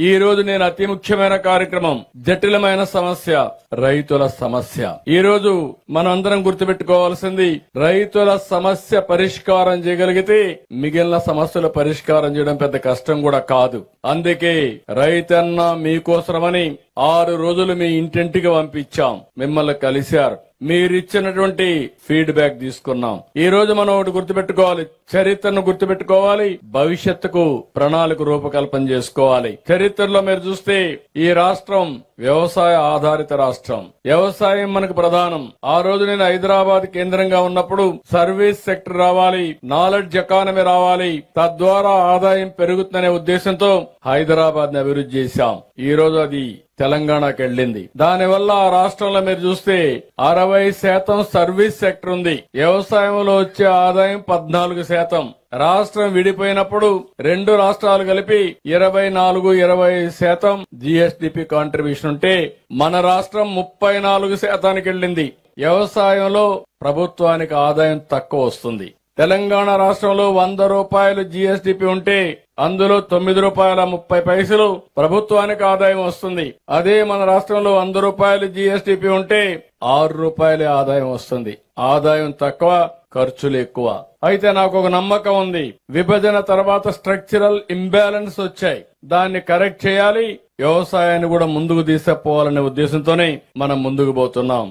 ఈ రోజు నేను అతి ముఖ్యమైన కార్యక్రమం జటిలమైన సమస్య రైతుల సమస్య. ఈ రోజు మనందరం గుర్తుపెట్టుకోవాల్సింది రైతుల సమస్య పరిష్కారం చేయగలిగితే మిగిలిన సమస్యల పరిష్కారం చేయడం పెద్ద కష్టం కూడా కాదు. అందుకే రైతన్న మీకోసమని ఆరు రోజులు మీ ఇంటింటికి పంపించాం. మిమ్మల్ని కలిశారు. మీరిచ్చినటువంటి ఫీడ్బ్యాక్ తీసుకున్నాం. ఈ రోజు మనం ఒకటి గుర్తుపెట్టుకోవాలి. చరిత్రను గుర్తుపెట్టుకోవాలి. భవిష్యత్తుకు ప్రణాళిక రూపకల్పన చేసుకోవాలి. చరిత్రలో మీరు చూస్తే ఈ రాష్ట్రం వ్యవసాయ ఆధారిత రాష్ట్రం. వ్యవసాయం మనకు ప్రధానం. ఆ రోజు నేను హైదరాబాద్ కేంద్రంగా ఉన్నప్పుడు సర్వీస్ సెక్టర్ రావాలి నాలెడ్జ్ ఎకానమీ రావాలి తద్వారా ఆదాయం పెరుగుతుందనే ఉద్దేశంతో హైదరాబాద్ని అభివృద్ధి చేశాం. ఈ రోజు అది తెలంగాణకి వెళ్ళింది. దానివల్ల ఆ రాష్ట్రంలో మీరు చూస్తే అరవై శాతం సర్వీస్ సెక్టర్ ఉంది. వ్యవసాయంలో వచ్చే ఆదాయం పద్నాలుగు శాతం. రాష్ట్రం విడిపోయినప్పుడు రెండు రాష్ట్రాలు కలిపి ఇరవై నాలుగు ఇరవై శాతం జిఎస్డిపి కాంట్రిబ్యూషన్ ఉంటే మన రాష్ట్రం ముప్పై నాలుగు శాతానికి వెళ్ళింది. వ్యవసాయంలో ప్రభుత్వానికి ఆదాయం తక్కువ వస్తుంది. తెలంగాణ రాష్ట్రంలో వంద రూపాయలు జీఎస్డిపి ఉంటే అందులో తొమ్మిది రూపాయల ముప్పై పైసలు ప్రభుత్వానికి ఆదాయం వస్తుంది. అదే మన రాష్ట్రంలో వంద రూపాయలు జీఎస్డిపి ఉంటే ఆరు రూపాయల ఆదాయం వస్తుంది. ఆదాయం తక్కువ ఖర్చులు ఎక్కువ. అయితే నాకు ఒక నమ్మకం ఉంది. విభజన తర్వాత స్ట్రక్చరల్ ఇంబ్యాలెన్స్ వచ్చాయి. దాన్ని కరెక్ట్ చేయాలి. వ్యవసాయాన్ని కూడా ముందుకు తీసుకుపోవాలనే ఉద్దేశంతోనే మనం ముందుకు పోతున్నాం.